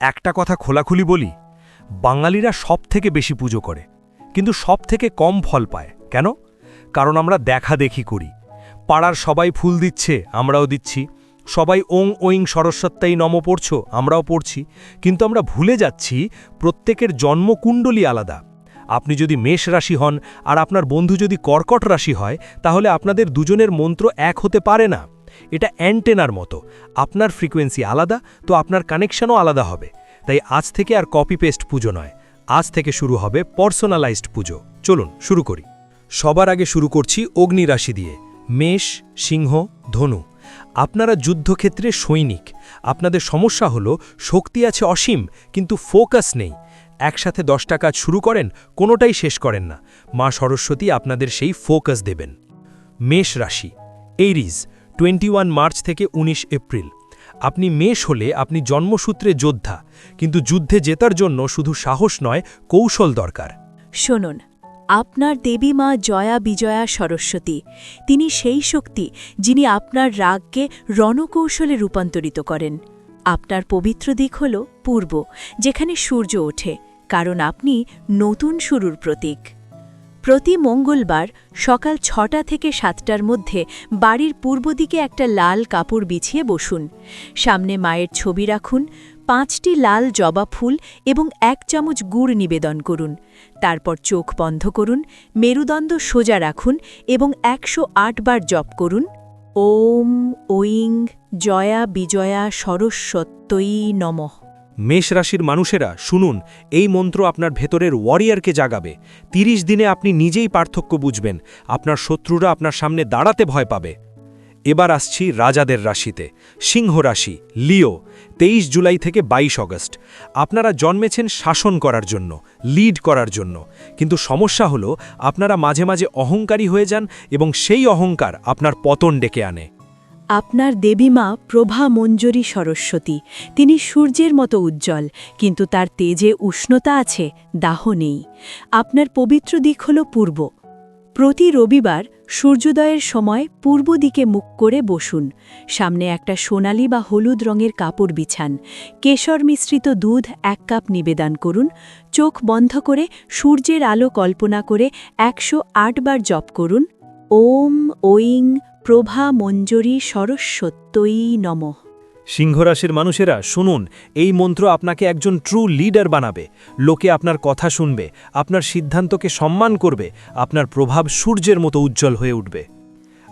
একটা কথা খোলাখুলি বলি, বাঙালিরা সব থেকে বেশি পুজো করে, কিন্তু সব থেকে কম ফল পায়। কেন? কারণ আমরা দেখা দেখি করি। পাড়ার সবাই ফুল দিচ্ছে, আমরাও দিচ্ছি। সবাই ওং ওইং সরস্বত্যাই নম পড়ছ, আমরাও পড়ছি। কিন্তু আমরা ভুলে যাচ্ছি, প্রত্যেকের জন্মকুণ্ডলী আলাদা। আপনি যদি মেষ রাশি হন আর আপনার বন্ধু যদি কর্কট রাশি হয়, তাহলে আপনাদের দুজনের মন্ত্র এক হতে পারে না। এটা অ্যান্টেনার মতো। আপনার ফ্রিকোয়েন্সি আলাদা, তো আপনার কানেকশনও আলাদা হবে। তাই আজ থেকে আর কপি পেস্ট পুজো নয়। আজ থেকে শুরু হবে পার্সোনালাইজড পুজো। চলুন, শুরু করি। সবার আগে শুরু করছি অগ্নি রাশি দিয়ে। মেষ, সিংহ, ধনু। আপনারা যুদ্ধক্ষেত্রে সৈনিক। আপনাদের সমস্যা হলো, শক্তি আছে অসীম, কিন্তু ফোকাস নেই। একসাথে দশটা কাজ শুরু করেন, কোনোটাই শেষ করেন না। মা সরস্বতী আপনাদের সেই ফোকাস দেবেন। মেষ রাশি। এইরিজ টোয়েন্টি মার্চ থেকে ১৯ এপ্রিল। আপনি মেষ হলে আপনি জন্মসূত্রে যোদ্ধা, কিন্তু যুদ্ধে জেতার জন্য শুধু সাহস নয়, কৌশল দরকার। শুনুন, আপনার দেবী মা জয়া বিজয়া সরস্বতী, তিনি সেই শক্তি যিনি আপনার রাগকে রণকৌশলে রূপান্তরিত করেন। আপনার পবিত্র দিক হল পূর্ব, যেখানে সূর্য ওঠে, কারণ আপনি নতুন শুরুর প্রতীক। প্রতি মঙ্গলবার সকাল ছটা থেকে সাতটার মধ্যে বাড়ির পূর্ব দিকে একটা লাল কাপড় বিছিয়ে বসুন। সামনে মায়ের ছবি রাখুন, পাঁচটি লাল জবা ফুল এবং এক চামচ গুড় নিবেদন করুন। তারপর চোখ বন্ধ করুন, মেরুদণ্ড সোজা রাখুন এবং একশো আট বার জপ করুন, ওম, ঐং, জয়া, বিজয়া, সরস্বত্যই নমঃ। মেষ রাশির মানুষেরা, শুনুন, এই মন্ত্র আপনার ভেতরের ওয়ারিয়ারকে জাগাবে। ৩০ দিনে আপনি নিজেই পার্থক্য বুঝবেন, আপনার শত্রুরা আপনার সামনে দাঁড়াতে ভয় পাবে। এবার আসছি রাজাদের রাশিতে, সিংহ রাশি, লিও, তেইশ জুলাই থেকে ২২ অগস্ট আপনারা জন্মেছেন শাসন করার জন্য লিড করার জন্য। কিন্তু সমস্যা হলো, আপনারা মাঝে মাঝে অহংকারী হয়ে যান এবং সেই অহংকার আপনার পতন ডেকে আনে। আপনার দেবীমা প্রভা মঞ্জরী সরস্বতী। তিনি সূর্যের মতো উজ্জ্বল, কিন্তু তার তেজে উষ্ণতা আছে, দাহ নেই। আপনার পবিত্র দিক হল পূর্ব। প্রতি রবিবার সূর্যোদয়ের সময় পূর্ব দিকে মুখ করে বসুন। সামনে একটা সোনালি বা হলুদ রঙের কাপড় বিছান। কেশর মিশ্রিত দুধ এক কাপ নিবেদন করুন। চোখ বন্ধ করে সূর্যের আলো কল্পনা করে একশো বার জপ করুন। ওম ঐং প্রভা মঞ্জরী সরস্বত্যই নমঃ। সিংহরাশির মানুষেরা, শুনুন, এই মন্ত্র আপনাকে একজন ট্রু লিডার বানাবে। লোকে আপনার কথা শুনবে, আপনার সিদ্ধান্তকে সম্মান করবে, আপনার প্রভাব সূর্যের মতো উজ্জ্বল হয়ে উঠবে।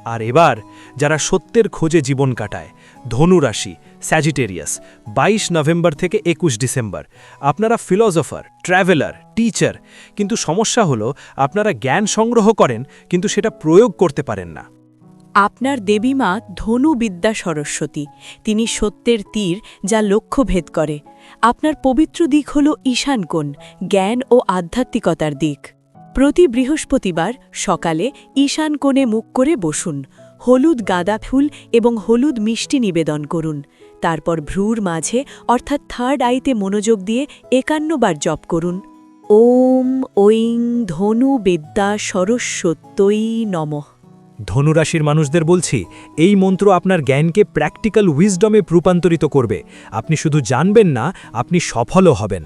আর এবার, যারা সত্যের খোঁজে জীবন কাটায় ধনু রাশি স্যাজিটেরিয়াস ২২ নভেম্বর থেকে একুশ ডিসেম্বর, আপনারা ফিলসফার ট্র্যাভেলার টিচার কিন্তু সমস্যা হলো, আপনারা জ্ঞান সংগ্রহ করেন, কিন্তু সেটা প্রয়োগ করতে পারেন না। আপনার দেবীমা ধনু বিদ্যা সরস্বতী। তিনি সত্যের তীর যা লক্ষ্য ভেদ করে। আপনার পবিত্র দিক হল ঈশানকোণ জ্ঞান ও আধ্যাত্মিকতার দিক। প্রতি বৃহস্পতিবার সকালে ঈশান কোণে মুখ করে বসুন। হলুদ গাঁদা ফুল এবং হলুদ মিষ্টি নিবেদন করুন। তারপর ভ্রুর মাঝে, অর্থাৎ থার্ড আইতে মনোযোগ দিয়ে একান্নবার জপ করুন। ওম ঐং ধনু বিদ্যা সরস্বত্যই নমঃ। ধনুরাশির মানুষদের বলছি, এই মন্ত্র আপনার জ্ঞানকে প্র্যাকটিক্যাল উইজডমে রূপান্তরিত করবে। আপনি শুধু জানবেন না, আপনি সফলও হবেন।